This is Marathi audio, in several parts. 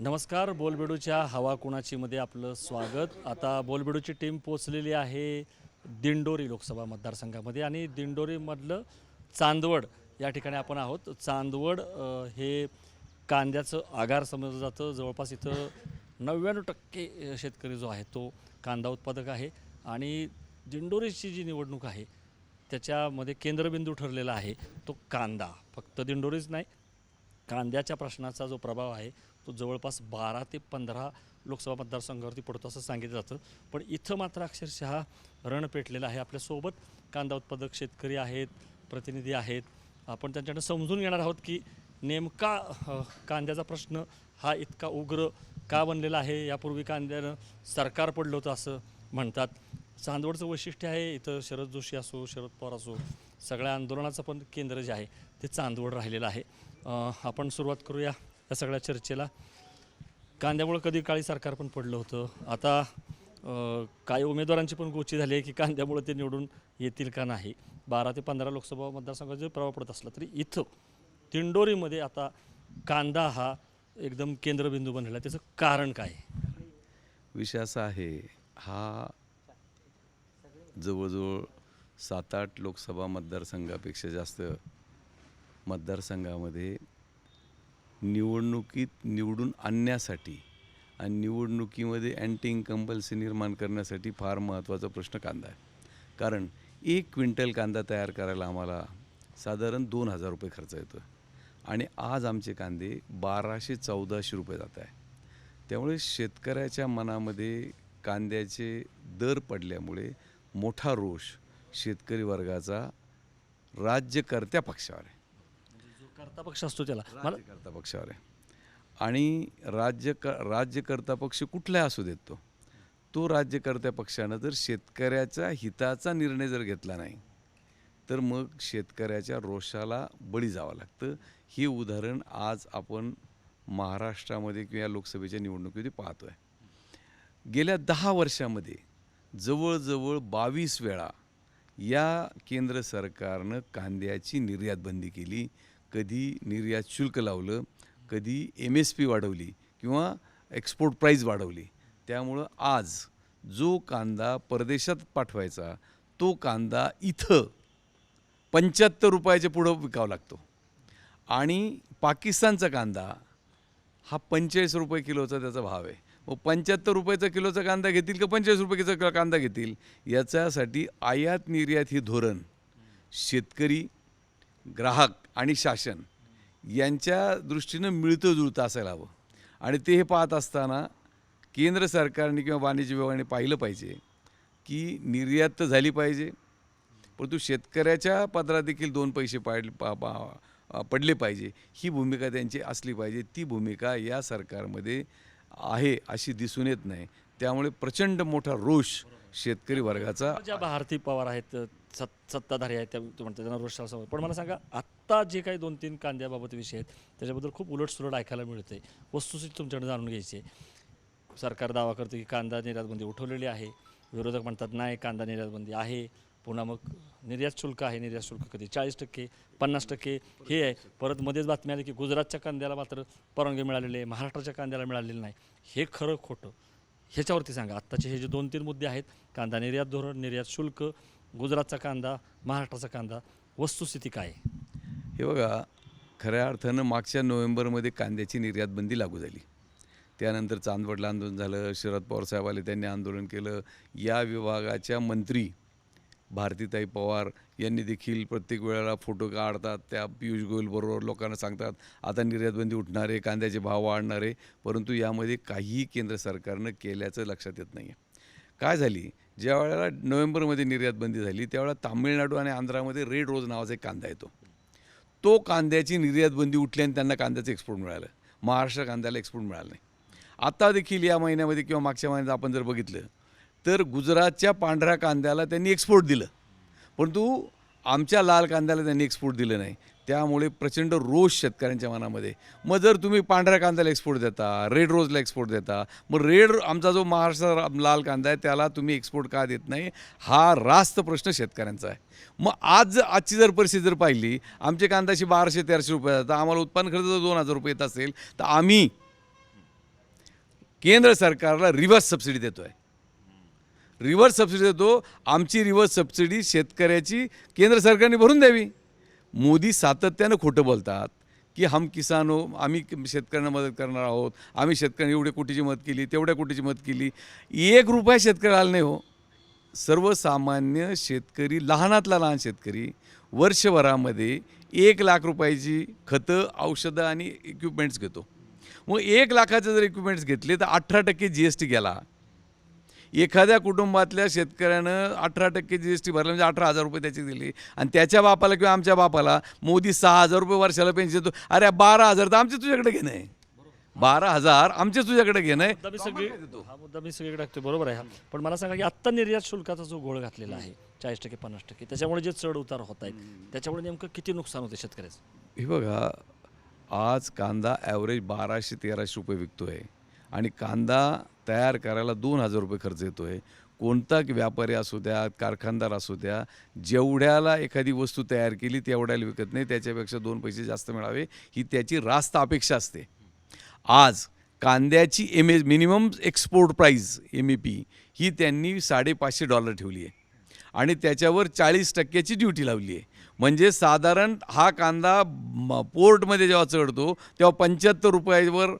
नमस्कार बोलबेडूच्या हवा कुणाचीमध्ये आपलं स्वागत. आता बोलबेडूची टीम पोचलेली आहे दिंडोरी लोकसभा मतदारसंघामध्ये आणि दिंडोरीमधलं चांदवड या ठिकाणी आपण आहोत. चांदवड अ, हे कांद्याचं आगार समजलं जातं. जवळपास इथं नव्याण्णव टक्के शेतकरी जो आहे तो कांदा उत्पादक आहे आणि दिंडोरीची जी निवडणूक आहे त्याच्यामध्ये केंद्रबिंदू ठरलेला आहे तो कांदा. फक्त दिंडोरीच नाही कांद्याच्या प्रश्नाचा जो प्रभाव आहे तो जवळपास बारा ते पंधरा लोकसभा मतदारसंघावरती पडतो असं सांगितलं जातं. पण इथं मात्र अक्षरशः रण पेटलेलं आहे. आपल्यासोबत कांदा उत्पादक शेतकरी आहेत प्रतिनिधी आहेत. आपण त्यांच्याकडे समजून घेणार आहोत की नेमका कांद्याचा प्रश्न हा इतका उग्र का बनलेला आहे? यापूर्वी कांद्यानं सरकार पडलं होतं असं म्हणतात. चांदवडचं वैशिष्ट्य आहे इथं शरद जोशी असो शरद पवार असो सगळ्या आंदोलनाचं पण केंद्र जे आहे ते चांदवड राहिलेलं आहे. आपण सुरुवात करूया. या सगळ्या चर्चेला. कांद्यामुळं कधी काळी सरकार पण पडलं होतं. आता काही उमेदवारांची पण गोची झाली आहे की कांद्यामुळं ते निवडून येतील का नाही. बारा ते पंधरा लोकसभा मतदारसंघात जरी प्रभाव पडत असला तरी इथं दिंडोरीमध्ये आता कांदा हा एकदम केंद्रबिंदू बनलेला आहे. त्याचं कारण काय? आहे? विषय असा आहे हा जवळजवळ सात आठ लोकसभा मतदारसंघापेक्षा जास्त मतदारसंघामध्ये निवडणुकीत निवडून आणण्यासाठी आणि निवडणुकीमध्ये अँटी इन्कम्पल्सी निर्माण करण्यासाठी फार महत्त्वाचा प्रश्न कांदा आहे. कारण एक क्विंटल कांदा तयार करायला आम्हाला साधारण दोन हजार रुपये खर्च येतो. आणि आज आमचे कांदे बाराशे चौदाशे रुपये जात आहे. त्यामुळे शेतकऱ्याच्या मनामध्ये कांद्याचे दर पडल्यामुळे मोठा रोष शेतकरी वर्गाचा राज्यकर्त्या पक्षावर आहे. कर्ता पक्ष असतो त्याला. मला राज्यकर्ता पक्षावर आहे आणि राज्य क राज्यकर्ता पक्ष कुठलाही असू देत तो. तो राज्यकर्त्या पक्षानं जर शेतकऱ्याच्या हिताचा निर्णय जर घेतला नाही तर मग शेतकऱ्याच्या रोषाला बळी जावं लागतं. हे उदाहरण आज आपण महाराष्ट्रामध्ये किंवा या लोकसभेच्या निवडणुकीमध्ये पाहतो आहे गेल्या दहा वर्षामध्ये जवळजवळ बावीस वेळा या केंद्र सरकारनं कांद्याची निर्यात बंदी केली कधी निर्यात शुल्क लावलं कधी एम एस पी वाढवली किंवा एक्सपोर्ट प्राईज वाढवली. त्यामुळं आज जो कांदा परदेशात पाठवायचा तो कांदा इथं पंच्याहत्तर रुपयाच्या पुढं विकावा लागतो. आणि पाकिस्तानचा कांदा हा पंचेचाळीस रुपये किलोचा त्याचा भाव आहे. मग पंच्याहत्तर रुपयाचा किलोचा कांदा घेतील का पंचेचाळीस रुपये कांदा घेतील? याच्यासाठी आयात निर्यात हे धोरण शेतकरी ग्राहक आणि शासन यांच्या दृष्टीनं मिळतं जुळतं असायला हवं. आणि ते हे पाहत असताना केंद्र सरकारने किंवा वाणिज्य विभागाने पाहिलं पाहिजे की निर्यात तर झाली पाहिजे परंतु शेतकऱ्याच्या पदरात देखील दोन पैसे पाड पा पा पडले पाहिजे. ही भूमिका त्यांची असली पाहिजे. ती भूमिका या सरकारमध्ये आहे अशी दिसून येत नाही. त्यामुळे प्रचंड मोठा रोष शेतकरी वर्गाचा ज्या भारती पवार आहेत सत् सत्ताधारी आहेत त्या तू म्हणतात त्यांना रोषाला पण मला सांगा आत्ता जे काही दोन तीन कांद्याबाबत विषय आहेत त्याच्याबद्दल खूप उलटसुलट ऐकायला मिळते वस्तुस्थिती तुमच्याकडे जाणून घ्यायची आहे. सरकार दावा करते की कांदा निर्यातबंदी उठवलेली आहे. विरोधक म्हणतात नाही कांदा निर्यातबंदी आहे. पुन्हा मग निर्यात शुल्क आहे निर्यात शुल्क कधी? चाळीस टक्के पन्नास टक्के हे आहे. परत मध्येच बातमी आली की गुजरातच्या कांद्याला मात्र परवानगी मिळालेली आहे महाराष्ट्राच्या कांद्याला मिळालेली नाही. हे खरं खोटं. ह्याच्यावरती सांगा आत्ताचे हे जे दोन तीन मुद्दे आहेत कांदा निर्यात धोरण निर्यात शुल्क गुजरातचा कांदा महाराष्ट्राचा कांदा वस्तुस्थिती काय? आहे हे बघा खऱ्या अर्थानं मागच्या नोव्हेंबरमध्ये कांद्याची निर्यातबंदी लागू झाली. त्यानंतर चांदवडला आंदोलन झालं शरद पवार साहेब आले त्यांनी आंदोलन केलं. या विभागाच्या मंत्री भारतीताई पवार यांनी देखील प्रत्येक वेळेला फोटो काढतात त्या पियुष गोयलबरोबर लोकांना सांगतात आता निर्यातबंदी उठणार आहे कांद्याचे भाव वाढणार आहे. परंतु यामध्ये काहीही केंद्र सरकारनं केल्याचं लक्षात येत नाही आहे काय झाली? ज्या वेळेला नोव्हेंबरमध्ये निर्यातबंदी झाली त्यावेळेला तामिळनाडू आणि आंध्रामध्ये रेड रोज नावाचा एक कांदा येतो. तो कांद्याची निर्यात बंदी उठली आणि त्यांना कांद्याचं एक्सपोर्ट मिळालं. महाराष्ट्र कांद्याला एक्सपोर्ट मिळालं नाही. आता देखील या महिन्यामध्ये किंवा मागच्या महिन्यात आपण जर बघितलं तर गुजरातच्या पांढऱ्या कांद्याला त्यांनी एक्सपोर्ट दिलं. परंतु आमच्या लाल कांद्याला त्यांनी एक्सपोर्ट दिलं नाही. त्यामुळे प्रचंड रोष शेतकऱ्यांच्या मनामध्ये. मग जर तुम्ही पांढऱ्या कांद्याला एक्सपोर्ट देता रेड रोजला एक्सपोर्ट देता मग रेड आमचा जो महाराष्ट्र लाल कांदा आहे त्याला तुम्ही एक्सपोर्ट का देत नाही? हा रास्त प्रश्न शेतकऱ्यांचा आहे. मग आज जर- आजची जर परिस्थिती जर पाहिली आमचे कांद्याशी बाराशे तेराशे रुपये जातात आम्हाला उत्पन्न खर्च जर दोन हजार रुपये येत असेल तर आम्ही केंद्र सरकारला रिव्हर्स सबसिडी देतो आहे रिव्हर्स सबसिडी देतो आमची रिव्हर्स सबसिडी शेतकऱ्याची केंद्र सरकारने भरून द्यावी. मोदी सातत्यानं खोटं बोलतात की हम किसान हो आम्ही शेतकऱ्यांना मदत करणार आहोत आम्ही शेतकऱ्यांना एवढ्या कोटीची मदत केली तेवढ्या कोटीची मदत केली. एक रुपया शेतकऱ्याला नाही हो. सर्वसामान्य शेतकरी लहानातला लहान शेतकरी वर्षभरामध्ये एक लाख रुपयाची खतं औषधं आणि इक्विपमेंट्स घेतो. मग एक लाखाचे जर इक्विपमेंट्स घेतले तर अठरा टक्के जी एस टी गेला एखाद्या कुटुंबातल्या शेतकऱ्यानं अठरा टक्के जी एस टी भरला म्हणजे अठरा हजार रुपये त्याची दिली. आणि त्याच्या बापाला किंवा आमच्या बापाला मोदी सहा हजार रुपये वर्षाला पेन्शन देतो. अरे बारा हजार तर आमचे तुझ्याकडे घेणं आहे. बारा हजार आमचे तुझ्याकडे घेणं आहे. मुद्दा मी सगळी हा मुद्दा मी सगळीकडे टाकतो बरोबर आहे. हा पण मला सांगा की आत्ता निर्यात शुल्काचा जो गोळ घातलेला आहे चाळीस टक्के पन्नास टक्के त्याच्यामुळे जे चढ उतार होत आहेत त्याच्यामुळे नेमकं किती नुकसान होते शेतकऱ्याचं? हे बघा आज कांदा ॲव्हरेज बाराशे तेराशे रुपये विकतो आहे आणि कांदा तयार करायला दोन हजार रुपये खर्च येतो आहे कोणता व्यापारी असू द्या कारखानदार असू द्या जेवढ्याला एखादी वस्तू तयार केली तेवढ्याला विकत नाही. त्याच्यापेक्षा दोन पैसे जास्त मिळावे ही त्याची रास्त अपेक्षा असते. आज कांद्याची M A minimum export price M A P ही त्यांनी साडेपाचशे डॉलर ठेवली आहे. आणि त्याच्यावर चाळीस टक्क्याची ड्युटी लावली आहे. म्हणजे साधारण हा कांदा म- पोर्टमध्ये जेव्हा चढतो तेव्हा पंच्याहत्तर रुपयावर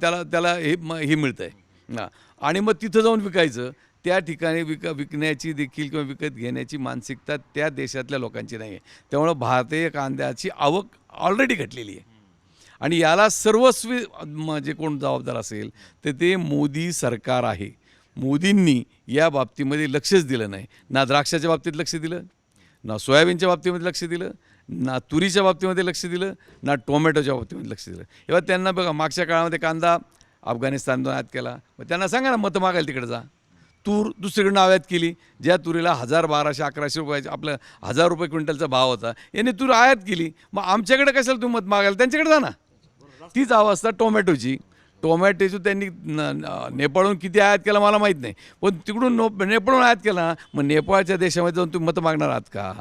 त्याला त्याला हे म- हे मिळतं आहे आणि मग तिथं जाऊन विकायचं. त्या ठिकाणी विक विकण्याची देखील किंवा विकत घेण्याची मानसिकता त्या देशातल्या लोकांची नाही आहे त्यामुळं भारतीय कांद्याची आवक ऑलरेडी घटलेली आहे. आणि याला सर्वस्वी म- जे कोण जबाबदार असेल तर ते मोदी सरकार आहे. मोदींनी या बाबतीमध्ये लक्षच दिलं नाही. ना द्राक्षाच्या बाबतीत लक्ष दिलं ना सोयाबीनच्या बाबतीमध्ये लक्ष दिलं ना तुरीच्या बाबतीमध्ये लक्ष दिलं ना टोमॅटोच्या बाबतीमध्ये लक्ष दिलं. तेव्हा त्यांना बघा मागच्या काळामध्ये कांदा अफगाणिस्तानतून आयात केला. मग त्यांना सांगा ना मतं मागायला तिकडे जा. तूर दुसरीकडनं आयात केली ज्या तुरीला हजार बाराशे अकराशे रुपयाचे आपलं हजार रुपये क्विंटलचा भाव होता यांनी तूर आयात केली. मग आमच्याकडे कशाला तुम्ही मत मागायला? त्यांच्याकडे जा ना. तीच अवस्था टोमॅटोची. टोमॅटोचं त्यांनी न- नेपाळहून किती आयात केला मला माहीत नाही. पण तिकडून नो नेपाळहून आयात केला मग नेपाळच्या देशामध्ये जाऊन तुम्ही मतं मागणार आहात का?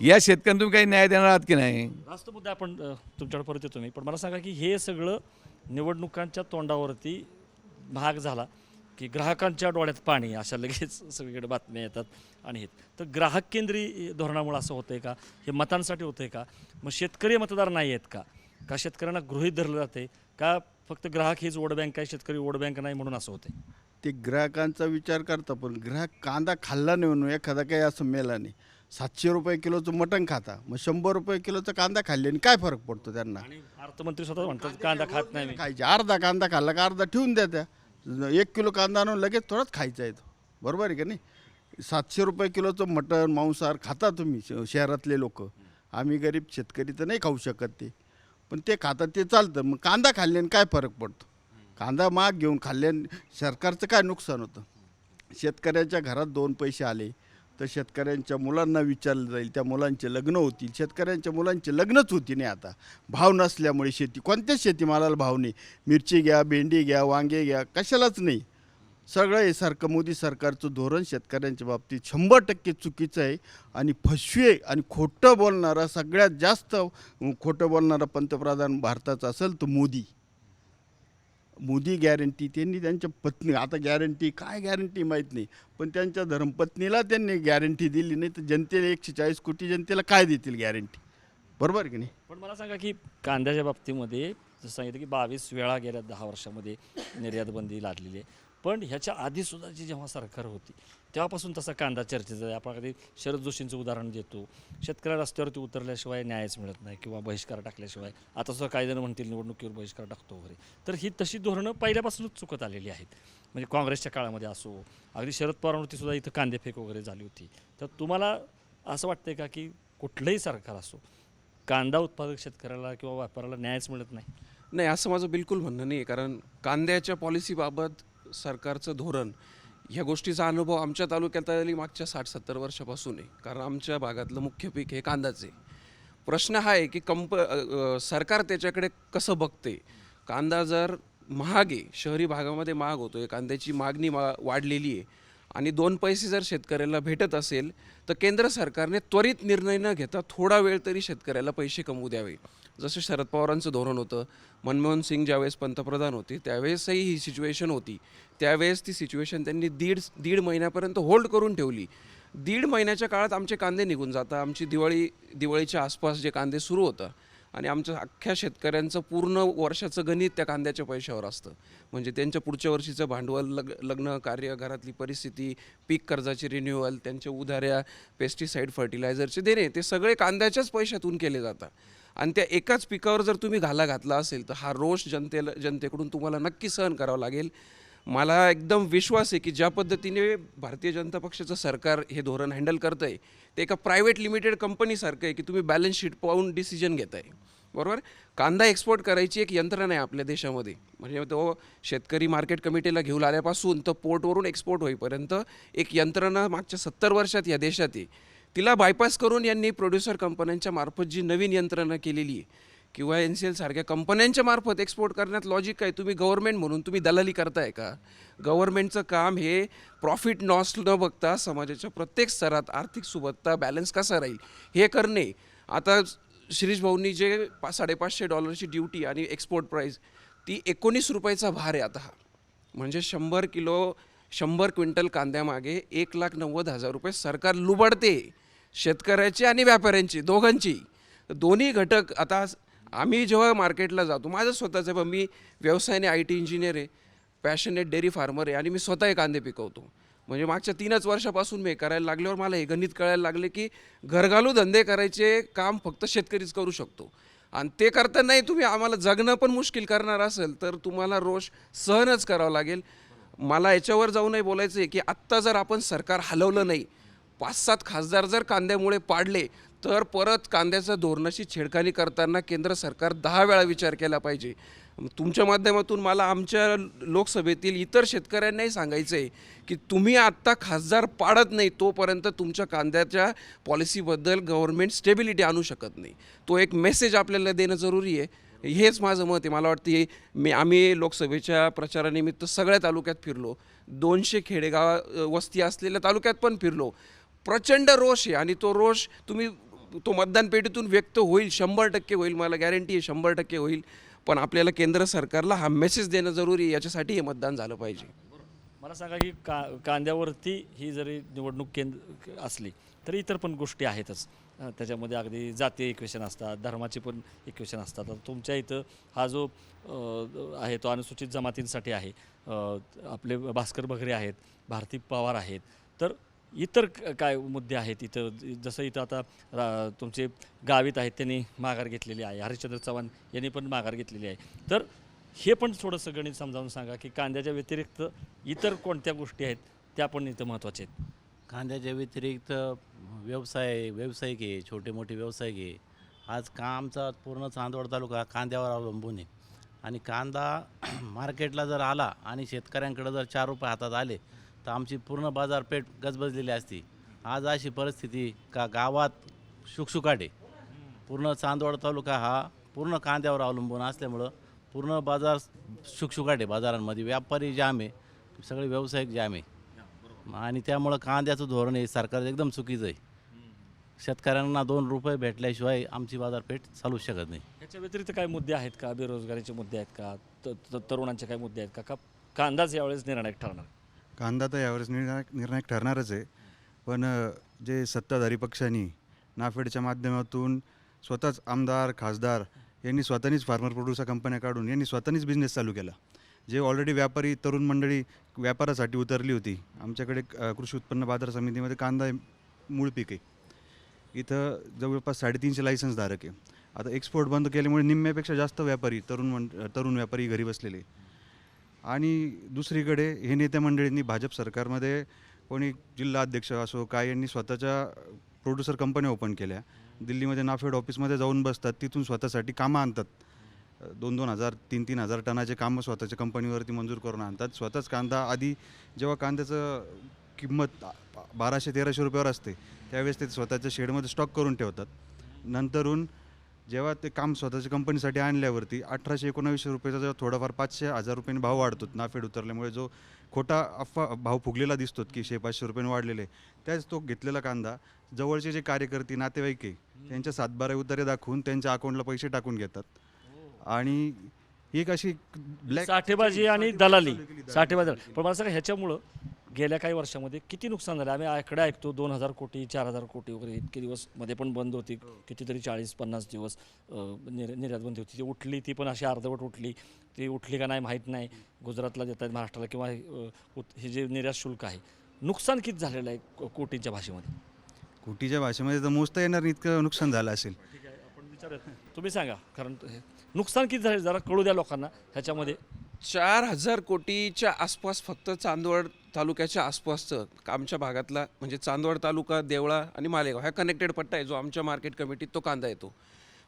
या शेतकऱ्यांना तुम्ही काही न्याय देणार आहात की नाही? रास्त मुद्दा आपण तुमच्याकडे परत येतो मी. पण मला सांगा की हे सगळं निवडणुकांच्या तोंडावरती भाग झाला की ग्राहकांच्या डोळ्यात पाणी अशा लगेच सगळीकडे बातम्या येतात आणि हे तर ग्राहक केंद्री धोरणामुळे असं होतं आहे का? हे मतांसाठी होतं आहे का? मग शेतकरी मतदार नाही आहेत का? का शेतकऱ्यांना गृहीत धरलं जाते का फक्त ग्राहक हीच वोट बँक आहे शेतकरी वोट बँक नाही म्हणून असं होतंय. ते ग्राहकांचा विचार करता पण ग्राहक कांदा खाल्ला नाही म्हणून एखादा काही असं मेला नाही. सातशे रुपये किलोचं मटण खाता मग शंभर रुपये किलोचा कांदा खाल्ल्याने काय फरक पडतो त्यांना? आणि अर्थमंत्री स्वतः म्हणतात कांदा खात नाही खायचे अर्धा कांदा खाल्ला का अर्धा ठेवून द्या त्या एक किलो कांदा आणून लगेच थोडाच खायचा आहे तो. बरोबर आहे का नाही? सातशे रुपये किलोचं मटण मांसाहार खाता तुम्ही श- शहरातले लोक. आम्ही गरीब शेतकरी तर नाही खाऊ शकत ते. पण ते खातात ते चालतं. मग कांदा खाल्ल्याने काय फरक पडतो? कांदा माग घेऊन खाल्ल्याने सरकारचं काय नुकसान होतं? शेतकऱ्याच्या घरात दोन पैसे आले तर शेतकऱ्यांच्या मुलांना विचारलं जाईल त्या मुलांचे लग्न होतील. शेतकऱ्यांच्या मुलांचे लग्नच होती नाही आता. भाव नसल्यामुळे शेती कोणत्याच शेतीमालाला भाव नाही? मिरची घ्या भेंडी घ्या वांगे घ्या कशालाच नाही. सगळं हे सारखं मोदी सरकारचं धोरण शेतकऱ्यांच्या बाबतीत शंभर टक्के चुकीचं आहे आणि फसवे आणि खोटं बोलणारा सगळ्यात जास्त खोटं बोलणारा पंतप्रधान भारताचा असेल तर मोदी. मोदी गॅरंटी त्यांनी त्यांच्या पत्नी आता गॅरंटी काय गॅरंटी माहीत नाही पण त्यांच्या धर्मपत्नीला त्यांनी गॅरंटी दिली नाही तर जनतेला एकशे चाळीस कोटी जनतेला काय देतील गॅरंटी बरोबर की नाही? पण मला सांगा की कांद्याच्या बाबतीमध्ये जसं सांगितलं की बावीस वेळा गेल्या दहा वर्षामध्ये निर्यात बंदी लादलेली आहे. पण ह्याच्या आधीसुद्धा जी जेव्हा सरकार होती तेव्हापासून तसा कांदा चर्चेचा आहे. आपण कधी शरद जोशींचं उदाहरण देतो. शेतकऱ्या रस्त्यावरती उतरल्याशिवाय न्यायच मिळत नाही किंवा बहिष्कार टाकल्याशिवाय. आता सुद्धा कायद्यानं म्हणतील निवडणुकीवर बहिष्कार टाकतो वगैरे. तर ही तशी धोरणं पहिल्यापासूनच चुकत आलेली आहेत. म्हणजे काँग्रेसच्या काळामध्ये असो अगदी शरद पवारांवरती सुद्धा इथं कांदे फेक वगैरे झाली होती. तर तुम्हाला असं वाटतंय का की कुठलंही सरकार असो कांदा उत्पादक शेतकऱ्याला किंवा व्यापाऱ्याला न्यायच मिळत नाही? नाही असं माझं बिलकुल म्हणणं नाही आहे कारण कांद्याच्या पॉलिसीबाबत सरकारचं धोरण ह्या गोष्टीचा अनुभव आमच्या तालुक्यात आली मागच्या साठ सत्तर वर्षापासून आहे. कारण आमच्या भागातलं मुख्य पीक हे कांदाच आहे. प्रश्न हा आहे की कंप सरकार त्याच्याकडे कसं बघते? कांदा जर महाग आहे शहरी भागामध्ये महाग होतो आहे कांद्याची मागणी मा वाढलेली आहे आणि दोन पैसे जर शेतकऱ्याला भेटत असेल तर केंद्र सरकारने त्वरित निर्णय न घेता थोडा वेळ तरी शेतकऱ्याला पैसे कमवू द्यावे. जसं शरद पवारांचं धोरण होतं मनमोहन सिंग ज्यावेळेस पंतप्रधान होते त्यावेळेसही ही सिच्युएशन होती. त्यावेळेस ती सिच्युएशन त्यांनी दीड दीड महिन्यापर्यंत होल्ड करून ठेवली. दीड महिन्याच्या काळात आमचे कांदे निघून जातात. आमची दिवाळी दिवाळीच्या आसपास जे कांदे सुरू होतं आणि आमच्या अख्ख्या शेतकऱ्यांचं पूर्ण वर्षाचं गणित त्या कांद्याच्या पैशावर असतं. म्हणजे त्यांच्या पुढच्या वर्षीचं भांडवल लग लग्न कार्य घरातली परिस्थिती पीक कर्जाची रिन्युअल त्यांच्या उधाऱ्या पेस्टिसाईड फर्टिलायझरचे देणे ते सगळे कांद्याच्याच पैशातून केले जातात. आणि त्या एकाच पिकावर जर तुम्ही घाला घातला असेल तर हा रोष जनतेला जनतेकडून तुम्हाला नक्की सहन करावा लागेल. मला एकदम विश्वास आहे की ज्या पद्धतीने भारतीय जनता पक्षाचं सरकार हे धोरण हँडल करतं आहे ते एका प्रायव्हेट लिमिटेड कंपनीसारखं आहे की तुम्ही बॅलन्स शीट पाहून डिसिजन घेताय. बरोबर? कांदा एक्सपोर्ट करायची एक यंत्रणा आहे आपल्या देशामध्ये. म्हणजे तो शेतकरी मार्केट कमिटीला घेऊन आल्यापासून तर पोर्टवरून एक्सपोर्ट होईपर्यंत एक यंत्रणा मागच्या सत्तर वर्षात या देशात आहे. तिला बायपास करून यांनी प्रोड्युसर कंपन्यांच्या मार्फत जी नवीन यंत्रणा केलेली आहे किंवा एन सी एल सारख्या कंपन्यांच्या मार्फत एक्सपोर्ट करण्यात लॉजिक काय तुम्ही गव्हर्नमेंट म्हणून तुम्ही दलाली करताय का? गव्हर्नमेंटचं काम हे प्रॉफिट लॉस न बघता समाजाच्या प्रत्येक स्तरात आर्थिक सुबत्ता बॅलन्स कसा राहील हे करणे. आता शिरीष भाऊंनी जे पा साडेपाचशे डॉलरची ड्युटी आणि एक्सपोर्ट प्राईस ती एकोणीस रुपयाचा भार आहे आता हा. म्हणजे शंभर किलो शंभर क्विंटल कांद्यामागे एक लाख नव्वद हजार रुपये सरकार लुबडते. शेतकऱ्याची आणि व्यापाऱ्यांची दोघांची. दोन्ही घटक आता आम्ही जेव्हा मार्केटला जातो माझं स्वतःचं पण मी व्यवसायाने आय टी इंजिनियर आहे पॅशनेट डेअरी फार्मर आहे आणि मी स्वतः हे कांदे पिकवतो. म्हणजे मागच्या तीनच वर्षापासून मी करायला लागल्यावर मला हे गणित कळायला लागले की घरघालू धंदे करायचे काम फक्त शेतकरीच करू शकतो. आणि ते करतानाही तुम्ही आम्हाला जगणं पण मुश्किल करणार असेल तर तुम्हाला रोष सहनच करावं लागेल. मला याच्यावर जाऊनही बोलायचं आहे की आत्ता जर आपण सरकार हलवलं नाही पाच सात खासदार जर कांद्यामुळे पाडले तर परत कांद्याच्या धोरणाशी छेडखानी करताना केंद्र सरकार दहा वेळा विचार केला पाहिजे. तुमच्या माध्यमातून मला आमच्या लोकसभेतील इतर शेतकऱ्यांनाही सांगायचं आहे की तुम्ही आत्ता खासदार पाडत नाही तोपर्यंत तुमच्या कांद्याच्या पॉलिसीबद्दल गव्हर्नमेंट स्टेबिलिटी आणू शकत नाही. तो एक मेसेज आपल्याला देणं जरुरी आहे. हेच माझं मत आहे. मला वाटतं मी आम्ही लोकसभेच्या प्रचारानिमित्त सगळ्या तालुक्यात फिरलो. दोनशे खेडेगाव वस्ती असलेल्या तालुक्यात पण फिरलो. प्रचंड रोष आहे आणि तो रोष तुम्ही तो मतदान पेटीतून व्यक्त होईल शंभर टक्के होईल मला गॅरंटी आहे शंभर टक्के होईल. पण आपल्याला केंद्र सरकारला हा मेसेज देणं जरुरी आहे याच्यासाठी हे मतदान झालं पाहिजे. मला सांगा की का कांद्यावरती ही जरी निवडणूक केंद्र असली तरी इतर पण गोष्टी आहेतच. त्याच्यामध्ये अगदी जातीय इक्वेशन असतात धर्माचे पण इक्वेशन असतात. आता तुमच्या इथं हा जो आहे तो अनुसूचित जमातींसाठी आहे. आपले भास्कर बगरे आहेत भारती पवार आहेत. तर इतर क- काय मुद्दे आहेत इथं? जसं इथं आता रा तुमचे गावित आहेत त्यांनी माघार घेतलेली आहे. हरिश्चंद्र चव्हाण यांनी पण माघार घेतलेली आहे. तर हे पण थोडंसं गणित समजावून सांगा की कांद्याच्या व्यतिरिक्त इतर कोणत्या गोष्टी आहेत त्या पण इथं महत्त्वाच्या आहेत? कांद्याच्या व्यतिरिक्त व्यवसाय व्यावसायिक आहे छोटे मोठे व्यावसायिक आहे. आज कामचा पूर्ण चांदवड तालुका कांद्यावर अवलंबून आहे. आणि कांदा मार्केटला जर आला आणि शेतकऱ्यांकडे जर चार रुपये हातात आले तर आमची पूर्ण बाजारपेठ गजबजलेली असती. आज अशी परिस्थिती का गावात शुकशुकाटे पूर्ण चांदवड तालुका हा पूर्ण कांद्यावर अवलंबून असल्यामुळं पूर्ण बाजार शुकशुकाटे बाजारांमध्ये. व्यापारी जाम आहे. सगळे व्यावसायिक जाम आहे. आणि त्यामुळं कांद्याचं धोरण हे सरकार एकदम चुकीचं आहे. शेतकऱ्यांना दोन रुपये भेटल्याशिवाय आमची बाजारपेठ चालू शकत नाही. याच्या व्यतिरिक्त काय मुद्दे आहेत का? बेरोजगारीचे मुद्दे आहेत का? त- तरुणांचे काय मुद्दे आहेत का? का कांदाच यावेळेस निर्णायक ठरणार? कांदा तर यावेळेस निर्णायक निर्णायक ठरणारच आहे. पण अ, जे सत्ताधारी पक्षांनी नाफेडच्या माध्यमातून स्वतःच आमदार खासदार यांनी स्वतःनीच फार्मर प्रोड्युसर कंपन्या काढून यांनी स्वतःनीच बिझनेस चालू केला. जे ऑलरेडी व्यापारी तरुण मंडळी व्यापारासाठी उतरली होती आमच्याकडे अ, कृषी उत्पन्न बाजार समितीमध्ये कांदा हे मूळ पीक आहे. इथं जवळपास साडेतीनशे लायसन्सधारक आहे. आता एक्सपोर्ट बंद केल्यामुळे निम्म्यापेक्षा जास्त व्यापारी तरुण मंड तरुण व्यापारी घरी बसलेले आहे आणि दुसरीकडे हे नेते मंडळींनी भाजप सरकारमध्ये कोणी जिल्हा अध्यक्ष असो काय यांनी स्वतःच्या प्रोड्युसर कंपन्या ओपन केल्या. दिल्लीमध्ये नाफेड ऑफिसमध्ये जाऊन बसतात तिथून स्वतःसाठी कामं आणतात. दोन दोन हजार तीन तीन हजार टनाचे कामं स्वतःच्या कंपनीवरती मंजूर करून आणतात. स्वतःच कांदा आधी जेव्हा कांद्याचं किंमत बाराशे तेराशे रुपयावर असते त्यावेळेस ते स्वतःच्या शेडमध्ये स्टॉक करून ठेवतात. नंतरून जेव्हा ते काम स्वतःच्या कंपनीसाठी आणल्यावरती अठराशे एकोणावीसशे रुपयाचा जेव्हा थोडाफार पाचशे हजार रुपयांनी भाव वाढतो नाफेड उतरल्यामुळे जो खोटा अफवा भाव फुगलेला दिसतो की शे पाचशे रुपयांनी वाढलेले त्याच तो घेतलेला कांदा जवळचे जे कार्यकर्ते नातेवाईक आहे त्यांच्या सातबारा उतारे दाखवून त्यांच्या अकाउंटला पैसे टाकून घेतात. आणि ही एक अशी ब्लॅक साठेबाजी आणि दलाली. साठेबाजी दलाली. पण मला सांगा ह्याच्यामुळं गेल्या काही वर्षामध्ये किती नुकसान झालं? आम्ही आकडे ऐकतो दोन हजार कोटी चार हजार कोटी वगैरे इतके दिवसमध्ये पण बंद होती. कितीतरी चाळीस पन्नास दिवस अं, निर्यात बंदी होती. ती उठली ती पण अशी अर्धवट उठली. ती उठली का नाही माहीत नाही. गुजरातला देत आहेत महाराष्ट्राला किंवा अं, उत- हे जे निर्यात शुल्क आहे. नुकसान किती झालेलं आहे को- कोटींच्या भाषेमध्ये? कोटीच्या भाषेमध्ये तर मोजता येणार नाही इतकं नुकसान झालं असेल. विचारूयात तुम्ही सांगा कारण हे- नुकसान किती झाले जरा कळू द्या लोकांना ह्याच्यामध्ये. चार हजार कोटीच्या आसपास फक्त चांदवड तालुक्याच्या आसपासचं आमच्या भागातला म्हणजे चांदवड तालुका देवळा आणि मालेगाव हा कनेक्टेड पट्टा आहे जो आमच्या मार्केट कमिटीत तो कांदा येतो.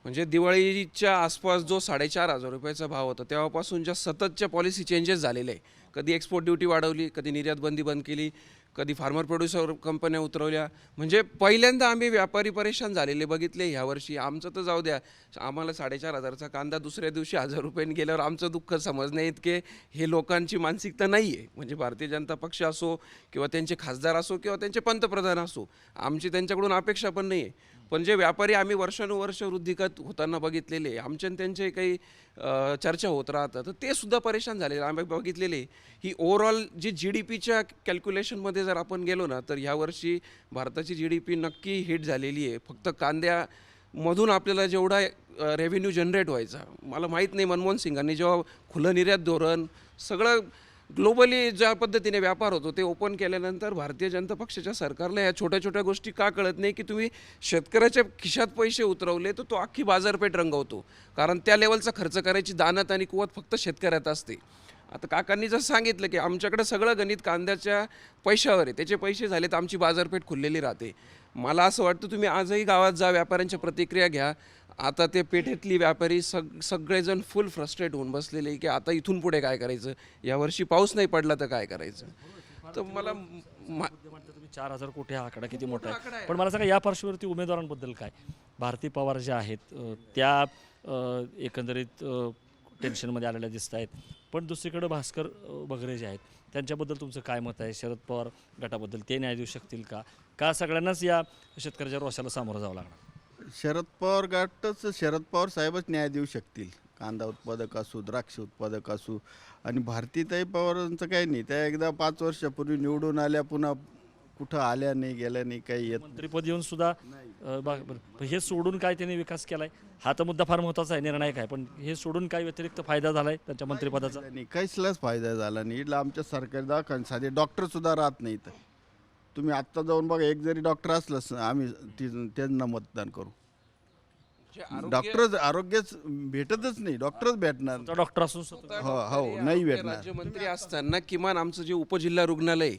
म्हणजे दिवाळीच्या आसपास जो साडेचार हजार रुपयाचा भाव होता तेव्हापासून ज्या सततच्या पॉलिसी चेंजेस झालेले आहे. कधी एक्सपोर्ट ड्युटी वाढवली कधी निर्यात बंदी बंद केली कधी फार्मर प्रोड्युसर कंपन्या उतरवल्या. म्हणजे पहिल्यांदा आम्ही व्यापारी परेशान झालेले बघितले. ह्यावर्षी आमचं तर जाऊ द्या. आम्हाला साडेचार हजारचा कांदा दुसऱ्या दिवशी हजार रुपयांनी गेल्यावर आमचं दुःख समजणे इतके. हे लोकांची मानसिकता नाही आहे म्हणजे भारतीय जनता पक्ष असो किंवा त्यांचे खासदार असो किंवा त्यांचे पंतप्रधान असो आमची त्यांच्याकडून अपेक्षा पण नाही आहे पण जे व्यापारी आम्ही वर्षानुवर्ष वृद्धिगत होताना बघितलेले आमचे त्यांचे काही चर्चा होत राहतात तर ते सुद्धा परेशान झालेले. आम्ही बघितलेले ही ओव्हरऑल जी जी डी पीच्या कॅल्क्युलेशनमध्ये जर आपण गेलो ना तर ह्यावर्षी भारताची जी डी पी नक्की हिट झालेली आहे. फक्त कांद्यामधून आपल्याला जेवढा रेव्हेन्यू जनरेट व्हायचा मला माहीत नाही मनमोहन सिंगांनी जेव्हा खुलं निर्यात धोरण सगळं ग्लोबली ज्या पद्धतीने व्यापार होतो ते ओपन केल्यानंतर भारतीय जनता पक्षाच्या सरकारला या छोट्या छोट्या गोष्टी का कळत नाही की तुम्ही शेतकऱ्याच्या खिशात पैसे उतरवले तर तो अख्खी बाजारपेठ रंगवतो. कारण त्या लेवलचा खर्च करायची दानत आणि कुवत फक्त शेतकऱ्यात असते. आता काकांनी जसं सांगितलं की आमच्याकडे सगळं गणित कांद्याच्या पैशावर आहे त्याचे पैसे झाले तर आमची बाजारपेठ खुललेली राहते. मला असं वाटतं तुम्ही आजही गावात जा व्यापाऱ्यांच्या प्रतिक्रिया घ्या. आता ते पेठेतली व्यापारी सग सगळेजण फुल फ्रस्ट्रेट होऊन बसलेले की आता इथून पुढे काय करायचं? यावर्षी पाऊस नाही पडला तर काय करायचं? तर मला मा- चार हजार कोटी हा आकडा किती मोठा आहे. पण मला सांगा या पार्श्ववरती उमेदवारांबद्दल काय? भारती पवार ज्या आहेत अ, त्या अ, एकंदरीत अ, टेन्शनमध्ये आलेल्या दिसत आहेत. पण दुसरीकडे भास्कर अ, बगरे जे आहेत त्यांच्याबद्दल तुमचं काय मत आहे? शरद पवार गटाबद्दल ते न्याय देऊ शकतील का? का सगळ्यांनाच या शेतकऱ्याच्या रोषाला सामोरं जावं लागणार? शरद पवार गटच शरद पवार साहेबच न्याय देऊ शकतील. कांदा उत्पादक असू द्राक्ष उत्पादक असू आणि भारतीताई पवारांचं काही नाही. त्या एकदा पाच वर्षापूर्वी निवडून आल्या पुन्हा कुठं आल्या नाही गेल्या नाही काही येत मंत्रीपद येऊन सुद्धा अ, बा- बरं. पण हे सोडून काय त्यांनी विकास केलाय? हा तर मुद्दा फार महत्त्वाचा आहे निर्णायक आहे. पण हे सोडून काय व्यतिरिक्त फायदा झालाय त्यांच्या मंत्रिपदाचा? नाही. काहीचलाच फायदा झाला नाही. इथलं आमच्या सरकारी दवाखान्यात साधे डॉक्टर सुद्धा राहत नाही इथं तुम्ही आत्ता जाऊन बघा एक जरी डॉक्टर असलंच आम्ही ती- त्यांना मतदान करू. डॉक्टर आरोग्यच भेटतच नाही डॉक्टरच भेटणार. तो डॉक्टर असून सुद्धा हो हो नाही भेटणार. राज्यमंत्री असताना किमान आमचं जे उपजिल्हा रुग्णालय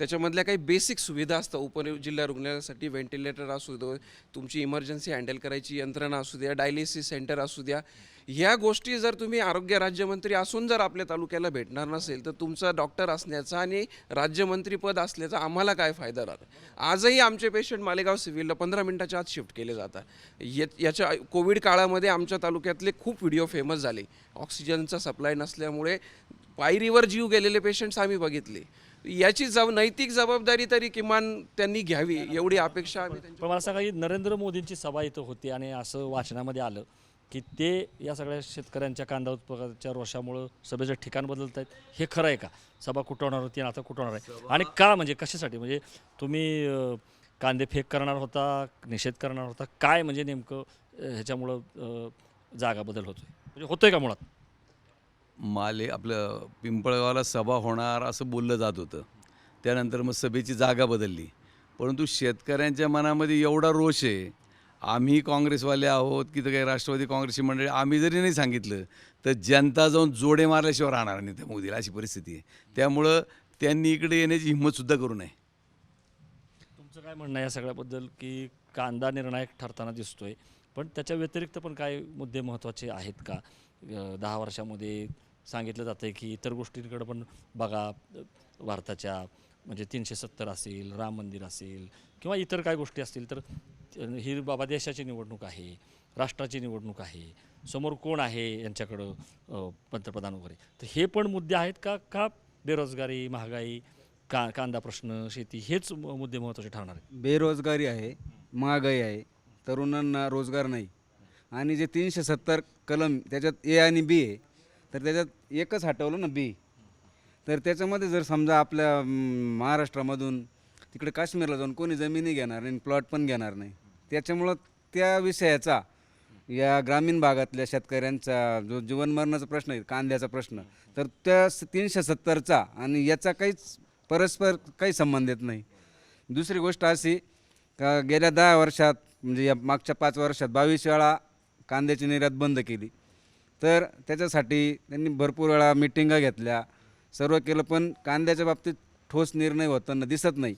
त्याच्यामधल्या काही बेसिक सुविधा असतात. उप जिल्हा रुग्णालयासाठी व्हेंटिलेटर असू दे तुमची इमर्जन्सी हँडल करायची यंत्रणा असू द्या डायलिसिस सेंटर असू द्या. ह्या गोष्टी जर तुम्ही आरोग्य राज्यमंत्री असून जर आपल्या तालुक्याला भेटणार नसेल तर तुमचा डॉक्टर असण्याचा आणि राज्यमंत्रीपद असल्याचा आम्हाला काय फायदा राहतो? आजही आमचे पेशंट मालेगाव सिव्हिलला पंधरा मिनिटाच्या आत शिफ्ट केले जातात. ये याच्या कोविड काळामध्ये आमच्या तालुक्यातले खूप व्हिडिओ फेमस झाले. ऑक्सिजनचा सप्लाय नसल्यामुळे पायरीवर जीव गेलेले पेशंट्स आम्ही बघितले. याची जब नैतिक जबाबदारी तरी किमान त्यांनी घ्यावी एवढी अपेक्षा आम्ही पण मला सांगा ही नरेंद्र मोदींची सभा इथं होती आणि असं वाचनामध्ये आलं की ते या सगळ्या शेतकऱ्यांच्या कांदा उत्पादनाच्या रोषामुळं सभेचं ठिकाण बदलत आहेत. हे खरं आहे का? सभा कुठं होणार होती आणि आता कुठं होणार आहे? आणि का म्हणजे कशासाठी? म्हणजे तुम्ही अं, कांदे फेक करणार होता निषेध करणार होता काय म्हणजे नेमकं अं, ह्याच्यामुळं अं, जागा बदल होतोय? म्हणजे होतोय का मुळात? माले आपलं पिंपळगावला सभा होणार असं बोललं जात होतं. त्यानंतर मग सभेची जागा बदलली. परंतु शेतकऱ्यांच्या मनामध्ये एवढा रोष आहे आम्ही काँग्रेसवाले आहोत की तर काही राष्ट्रवादी काँग्रेसची मंडळी आम्ही जरी नाही सांगितलं तर जनता जाऊन जोडे मारल्याशिवाय राहणार नाही त्या मोदीला अशी परिस्थिती आहे. त्यामुळं त्यांनी इकडे येण्याची हिंमतसुद्धा करू नये. तुमचं काय म्हणणं आहे या सगळ्याबद्दल? की कांदा निर्णायक ठरताना दिसतोय पण त्याच्या व्यतिरिक्त पण काय मुद्दे महत्त्वाचे आहेत का? दहा वर्षामध्ये सांगितलं जातं आहे की इतर गोष्टींकडे पण बघा भारताच्या म्हणजे तीनशे सत्तर असेल राम मंदिर असेल किंवा इतर काय गोष्टी असतील तर ही बाबा देशाची निवडणूक आहे राष्ट्राची निवडणूक आहे समोर कोण आहे यांच्याकडं पंतप्रधान वगैरे. तर हे पण मुद्दे आहेत का का बेरोजगारी महागाई का कांदा प्रश्न शेती हेच मुद्दे महत्त्वाचे ठरणार आहेत? बेरोजगारी आहे महागाई आहे तरुणांना रोजगार नाही. आणि जे तीनशे सत्तर कलम त्याच्यात ए आणि बी आहे तर त्याच्यात एकच हटवलं ना बी. तर त्याच्यामध्ये जर समजा आपल्या महाराष्ट्रामधून तिकडे काश्मीरला जाऊन कोणी जमिनी घेणार नाही प्लॉट पण घेणार नाही. त्याच्यामुळं त्या विषयाचा या ग्रामीण भागातल्या शेतकऱ्यांचा जो जीवनमरणाचा प्रश्न आहे कांद्याचा प्रश्न तर त्या स- तीनशे सत्तरचा आणि याचा काहीच परस्पर काही संबंध येत नाही. दुसरी गोष्ट अशी का गेल्या दहा वर्षात म्हणजे या मागच्या पाच वर्षात बावीस वेळा कांद्याची निर्यात बंद केली. तर त्याच्यासाठी त्यांनी भरपूर वेळा मिटिंगा घेतल्या. सर्व केलं पण कांद्याच्या बाबतीत ठोस निर्णय होताना दिसत नाही.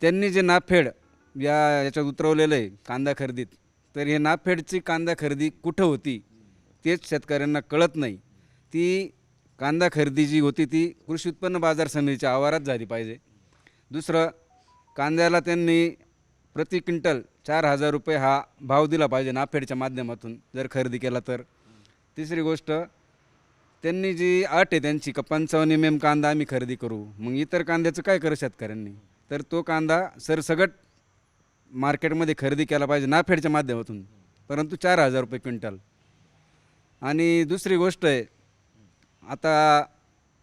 त्यांनी जे नाफेड या याच्यात उतरवलेलं आहे कांदा खरेदीत तर हे नाफेडची कांदा खरेदी कुठं होती तेच शेतकऱ्यांना कळत नाही. ती कांदा खरेदी जी होती ती कृषी उत्पन्न बाजार समितीच्या आवारात झाली पाहिजे. दुसरं कांद्याला त्यांनी प्रति क्विंटल चार हजार रुपये हा भाव दिला पाहिजे नाफेडच्या माध्यमातून जर खरेदी केला तर. तिसरी गोष्ट त्यांनी जी अट आहे त्यांची का पंचावन्न एम एम कांदा आम्ही खरेदी करू मग इतर कांद्याचं काय करू शेतकऱ्यांनी? तर तो कांदा सरसगट मार्केटमध्ये खरेदी केला पाहिजे नाफेडच्या माध्यमातून परंतु चार हजार रुपये क्विंटल. आणि दुसरी गोष्ट आहे आता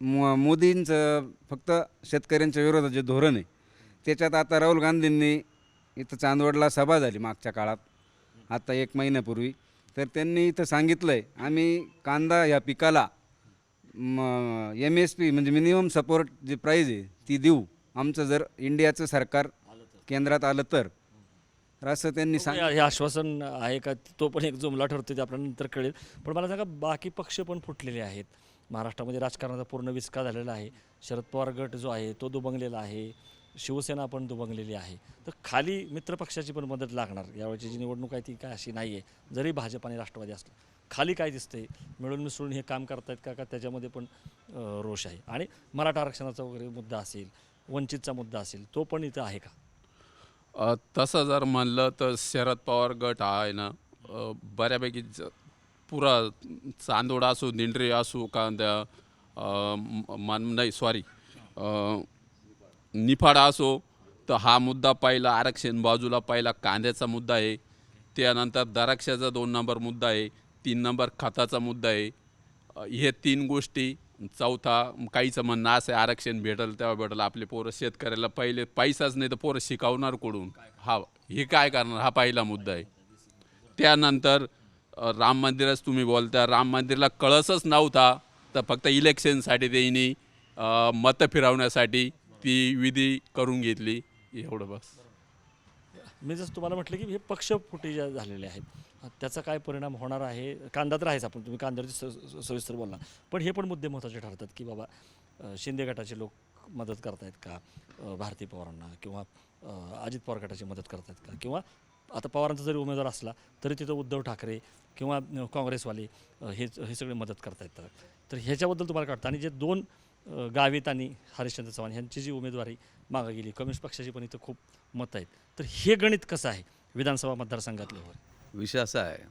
म मोदींचं फक्त शेतकऱ्यांच्या विरोधात जे धोरण आहे त्याच्यात आता राहुल गांधींनी इथं चांदवडला सभा झाली मागच्या काळात आता एक महिन्यापूर्वी. तर त्यांनी इथं सांगितलं आहे आम्ही कांदा या पिकाला एम एस पी म्हणजे मिनिमम सपोर्ट जी प्राईज आहे ती देऊ. आमचं जर इंडियाचं सरकार केंद्रात आलं तर. तर असं त्यांनी सांग हे आश्वासन आहे का? तो पण एक जुमला ठरतो ते आपल्याला नंतर कळेल. पण मला सांगा बाकी पक्ष पण फुटलेले आहेत. महाराष्ट्रामध्ये राजकारणाचा पूर्ण विस्कार झालेला आहे. शरद पवार गट जो आहे तो दुबंगलेला आहे. शिवसेना पण दुबंगलेली आहे. तर खाली मित्रपक्षाची पण मदत लागणार. यावेळची जी निवडणूक आहे ती काय अशी नाही आहे जरी भाजप आणि राष्ट्रवादी असलं खाली काय दिसतंय? मिळून मिसळून हे काम करतायत का का त्याच्यामध्ये पण रोष आहे. आणि मराठा आरक्षणाचा वगैरे मुद्दा असेल वंचितचा मुद्दा असेल तो पण इथं आहे का? तसं जर म्हणलं तर शरद पवार गट आहे ना बऱ्यापैकी ज- पुरा चांदोडा असो दिंडरे असो का त्या मान नाही सॉरी निफाड असो तर हा मुद्दा पहिला आरक्षण बाजूला पहिला कांद्याचा मुद्दा आहे. त्यानंतर द्राक्षाचा दोन नंबर मुद्दा आहे तीन नंबर खताचा मुद्दा आहे. हे तीन गोष्टी चौथा काहीचं म्हणणं असं आहे, आरक्षण भेटल तेव्हा भेटलं आपले पोरं शेतकऱ्याला पहिले पैसाच नाही तर पोरं शिकवणार कोडून हा हे काय करणार? हा पहिला मुद्दा आहे. त्यानंतर राम मंदिरच तुम्ही बोलता राम मंदिरला कळसच नव्हता तर फक्त इलेक्शनसाठी त्यांनी मतं फिरवण्यासाठी ती विधी करून घेतली एवढं बस. मी जसं तुम्हाला म्हटलं की हे पक्ष फुटे ज्या झालेले आहेत त्याचा काय परिणाम होणार आहे? कांदा तर आहेच आपण तुम्ही कांद्यावरती स- स- सविस्तर बोलला पण हे पण मुद्दे महत्त्वाचे ठरतात की बाबा अ, शिंदे गटाचे लोक मदत करतायत का? अ, भारती पवारांना किंवा अ, अजित पवार गटाची मदत करतायत का? किंवा आता पवारांचा जरी उमेदवार असला तरी तिथं उद्धव ठाकरे किंवा अ, काँग्रेसवाले अ, हे हे सगळे मदत करतायत. तर ह्याच्याबद्दल तुम्हाला कळतं आणि जे दोन गावित आणि हरिश्चंद्र चव्हाण यांची जी उमेदवारी मागं गेली कम्युनिस्ट पक्षाची पण इथं खूप मतं आहेत. तर हे गणित कसं आहे विधानसभा मतदारसंघातलं वगैरे विषय असा आहे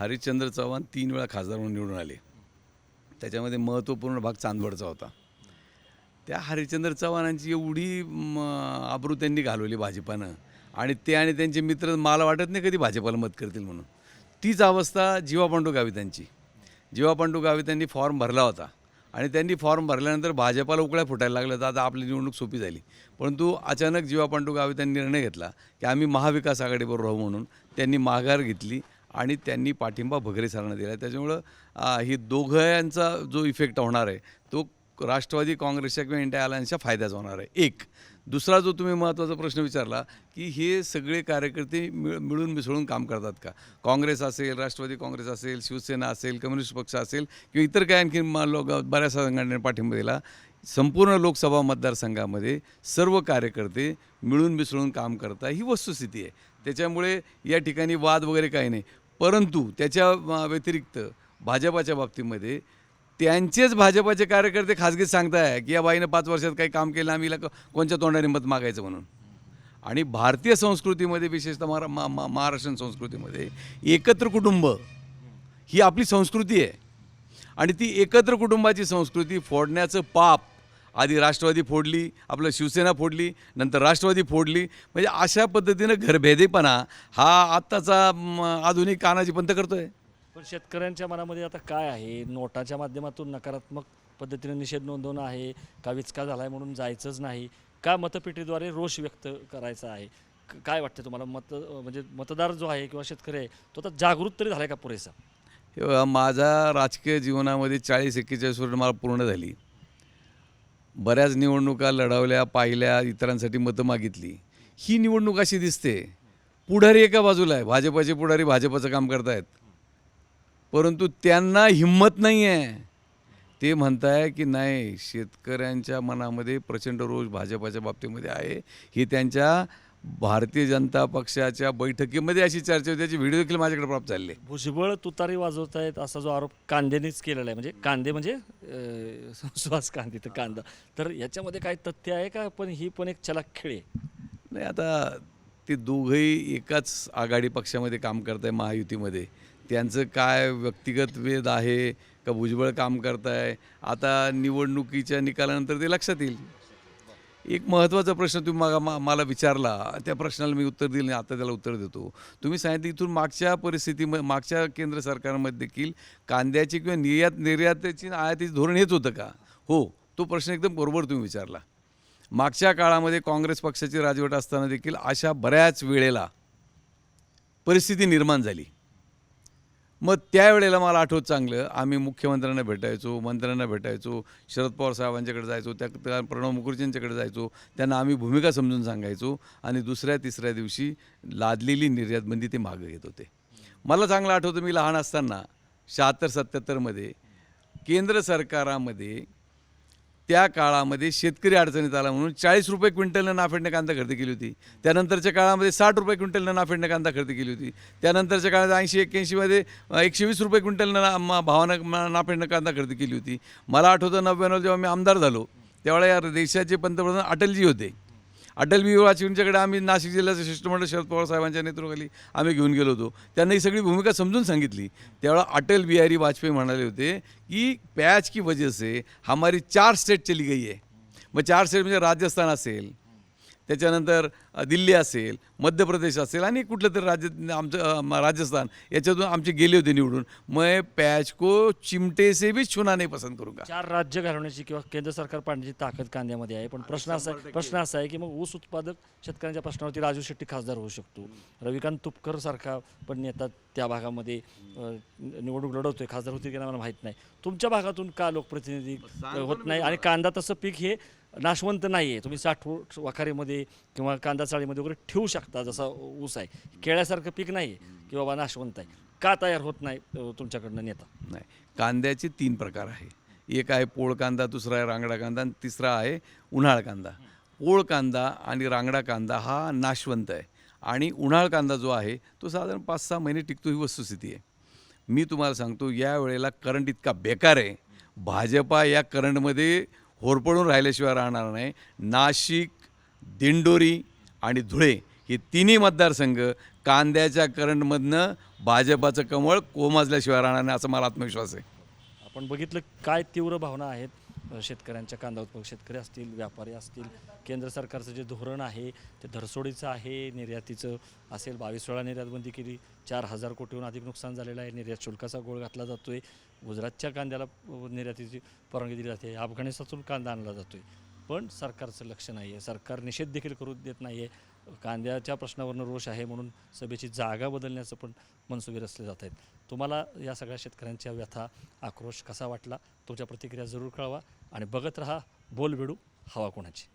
हरिश्चंद्र चव्हाण तीन वेळा खासदार म्हणून निवडून आले. त्याच्यामध्ये महत्त्वपूर्ण भाग चांदवडचा होता. त्या हरिश्चंद्र चव्हाणांची एवढी आबरू त्यांनी घालवली भाजपानं आणि ते आणि त्यांचे मित्र मला वाटत नाही कधी भाजपाला मत करतील म्हणून. तीच अवस्था जीवा पांडू गावितांची. जीवा पांडू गावितांनी फॉर्म भरला होता. आणि त्यांनी फॉर्म भरल्यानंतर भाजपाला उकळ्या फुटायला लागलं तर आता आपली निवडणूक सोपी झाली. परंतु अचानक जीवा पांडू त्यांनी निर्णय घेतला की आम्ही महाविकास आघाडीबरोबर राहू म्हणून त्यांनी माघार घेतली आणि त्यांनी पाठिंबा भगरे सरांना दिला. त्याच्यामुळं ही दोघांचा जो इफेक्ट होणार आहे तो राष्ट्रवादी काँग्रेसच्या किंवा इंडिया अलायन्सच्या फायद्याचा होणार आहे. एक दुसरा जो तुम्ही महत्त्वाचा प्रश्न विचारला की हे सगळे कार्यकर्ते मिळ मिळून मिसळून काम करतात का? काँग्रेस असेल राष्ट्रवादी काँग्रेस असेल शिवसेना असेल कम्युनिस्ट पक्ष असेल किंवा इतर काय आणखी लोक बऱ्याच संघटनेने पाठिंबा दिला संपूर्ण लोकसभा मतदारसंघामध्ये सर्व कार्यकर्ते मिळून मिसळून काम करतात ही वस्तुस्थिती आहे. त्याच्यामुळे या ठिकाणी वाद वगैरे काही नाही. परंतु त्याच्या व्यतिरिक्त भाजपाच्या बाबतीमध्ये त्यांचेच भाजपाचे कार्यकर्ते खाजगीत सांगताय की या बाईनं पाच वर्षात काही काम केलं आम्ही कोणच्या तोंडाने मत मागायचं म्हणून. आणि भारतीय संस्कृतीमध्ये विशेषतः महारा मा मा महाराष्ट्रीयन संस्कृतीमध्ये एकत्र कुटुंब ही आपली संस्कृती आहे. आणि ती एकत्र कुटुंबाची संस्कृती फोडण्याचं पाप आधी राष्ट्रवादी फोडली आपलं शिवसेना फोडली नंतर राष्ट्रवादी फोडली. म्हणजे अशा पद्धतीनं घरभेदेपणा हा आत्ताचा म, आधुनिक कानाची पंत आहे पण शेतकऱ्यांच्या मनामध्ये आता काय आहे? नोटाच्या माध्यमातून नकारात्मक पद्धतीने निषेध नोंदवणं आहे का विचका झाला आहे म्हणून जायचंच नाही का मतपेटीद्वारे रोष व्यक्त करायचा आहे? काय वाटतं तुम्हाला? मत म्हणजे मतदार जो आहे किंवा शेतकरी आहे तो आता जागृत तरी झाला आहे का पुरेसा? माझा माझ्या राजकीय जीवनामध्ये चाळीस एक्केचाळीस वर्ष मला पूर्ण झाली. बऱ्याच निवडणुका लढवल्या पाहिल्या इतरांसाठी मतं मागितली. ही निवडणूक अशी दिसते. पुढारी एका बाजूला आहे. भाजपाचे पुढारी भाजपाचं काम करतायत. परंतु त्यांना हिंमत नाही आहे ते म्हणताय की नाही शेतकऱ्यांच्या मनामध्ये प्रचंड रोष भाजपाच्या बाबतीमध्ये आहे. ही त्यांच्या भारतीय जनता पक्षाच्या बैठकीमध्ये अशी चर्चा होती. त्याचे व्हिडिओ देखील माझ्याकडे प्राप्त झालेले भुजबळ तुतारी वाजवत आहेत असा जो आरोप कांदेनेच केलेला आहे. म्हणजे कांदे म्हणजे सुहास कांदे तर कांदा. तर याच्यामध्ये काय तथ्य आहे का? पण ही पण एक चलाक खेळ आहे. नाही आता ते दोघंही एकाच आघाडी पक्षामध्ये काम करत आहे महायुतीमध्ये. त्यांचं काय व्यक्तिगत वेद आहे का भुजबळ काम करताय? आता निवडणुकीच्या निकालानंतर ते लक्षात येईल. एक महत्त्वाचा प्रश्न तुम्ही मागा मा मला विचारला त्या प्रश्नाला मी उत्तर दिलं आता त्याला उत्तर देतो. तुम्ही सांगितलं इथून मागच्या परिस्थितीमध्ये मागच्या केंद्र सरकारमध्ये देखील कांद्याची किंवा निर्यात निर्यातीची आणि आयातीचं धोरण हेच होतं का? हो तो प्रश्न एकदम बरोबर तुम्ही विचारला. मागच्या काळामध्ये काँग्रेस पक्षाची राजवट असताना देखील अशा बऱ्याच वेळेला परिस्थिती निर्माण झाली. मग त्यावेळेला मला आठवत चांगलं आम्ही मुख्यमंत्र्यांना भेटायचो मंत्र्यांना भेटायचो शरद पवार साहेबांच्याकडे जायचो त्या त्या प्रणव मुखर्जींच्याकडे जायचो त्यांना आम्ही भूमिका समजून सांगायचो आणि दुसऱ्या तिसऱ्या दिवशी लादलेली निर्यातबंदी ते मागं घेत होते. मला चांगलं आठवतं मी लहान असताना शहात्तर सत्याहत्तरमध्ये केंद्र सरकारामध्ये त्या काळामध्ये शेतकरी अडचणीत आला म्हणून चाळीस रुपये क्विंटलनं नाफेडने कांदा खरेदी केली होती. त्यानंतरच्या काळामध्ये साठ रुपये क्विंटलनं नाफेडने कांदा खरेदी केली होती. त्यानंतरच्या काळात ऐंशी एक्क्याऐंशीमध्ये एकशे वीस रुपये क्विंटलनं भावानं मा- नाफेडनं कांदा खरेदी केली होती. मला आठवतं नव्याण्णव जेव्हा मी आमदार झालो त्यावेळेला या देशाचे पंतप्रधान अटलजी होते. अटल बिहारी वाजपेयींच्याकडे आम्ही नाशिक जिल्ह्याचं शिष्टमंडळ शरद पवार साहेबांच्या नेतृत्वाखाली आम्ही घेऊन गेलो होतो. त्यांना ही सगळी भूमिका समजून सांगितली. त्यावेळा अटल बिहारी वाजपेयी म्हणाले होते की पॅच की वजह से हमारी चार स्टेट चली गई आहे मग चार स्टेट म्हणजे राजस्थान असेल त्याच्यानंतर दिल्ली असेल मध्य प्रदेश असेल आणि कुठलं तरी राज्य आमचं राजस्थान याच्यातून आमचे गेले होते निवडून. मग पॅच को चिमटे से भी छुना नाही पसंत करूंगा चार राज्य घालवण्याची किंवा केंद्र सरकार पाडण्याची ताकद कांद्यामध्ये आहे. पण प्रश्न असा प्रश्न असा आहे की मग ऊस उत्पादक शेतकऱ्यांच्या प्रश्नावरती राजू शेट्टी खासदार होऊ शकतो. रविकांत तुपकर सारखा पण नेता त्या भागामध्ये निवडणूक लढवतोय. खासदार होतील की नाही मला माहीत नाही. तुमच्या भागातून का लोकप्रतिनिधी होत नाही? आणि कांदा तसं पीक हे नाशवंत नाही आहे तुम्ही साठवून वाखारीमध्ये किंवा कांदा चाळीमध्ये वगैरे ठेवू शकता जसा ऊस आहे. केळ्यासारखं पीक नाही आहे की बाबा नाशवंत आहे. का तयार होत नाही तुमच्याकडनं नेता? नाही. कांद्याचे तीन प्रकार आहे. एक आहे पोळ कांदा दुसरा आहे रांगडा कांदा आणि तिसरा आहे उन्हाळ कांदा. पोळ कांदा आणि रांगडा कांदा हा नाशवंत आहे. आणि उन्हाळ कांदा जो आहे तो साधारण पाच सहा महिने टिकतो ही वस्तुस्थिती आहे. मी तुम्हाला सांगतो या वेळेला करंट इतका बेकार आहे. भाजपा या करंटमध्ये होरपळून राहिल्याशिवाय राहणार नाही. नाशिक दिंडोरी आणि धुळे हे तिन्ही मतदारसंघ कांद्याच्या करंटमधनं भाजपाचं कमळ कोमाजल्याशिवाय राहणार नाही असा मला आत्मविश्वास आहे. आपण बघितलं काय तीव्र भावना आहेत. शेतकऱ्यांच्या कांदा उत्पादक शेतकरी असतील व्यापारी असतील केंद्र सरकारचं जे धोरण आहे ते धरसोडीचं आहे निर्यातीचं असेल बावीस वेळा निर्यातबंदी केली चार हजार कोटीहून अधिक नुकसान झालेलं आहे निर्यात शुल्काचा गोळ घातला जातोय गुजरातच्या कांद्याला निर्यातीची परवानगी दिली जाते अफगाणिस्तानातून कांदा आणला जातोय. पण सरकारचं लक्ष नाही आहे सरकार निषेध देखील करू देत नाही आहे कांद्याच्या प्रश्नावरनं रोष आहे म्हणून सभेची जागा बदलण्याचं पण मनसुबे रचले जात आहेत. तुम्हाला या सगळ्या शेतकऱ्यांच्या व्यथा आक्रोश कसा वाटला? तुमच्या प्रतिक्रिया जरूर कळवा आणि बघत राहा बोलबेडू हवा कोणाची?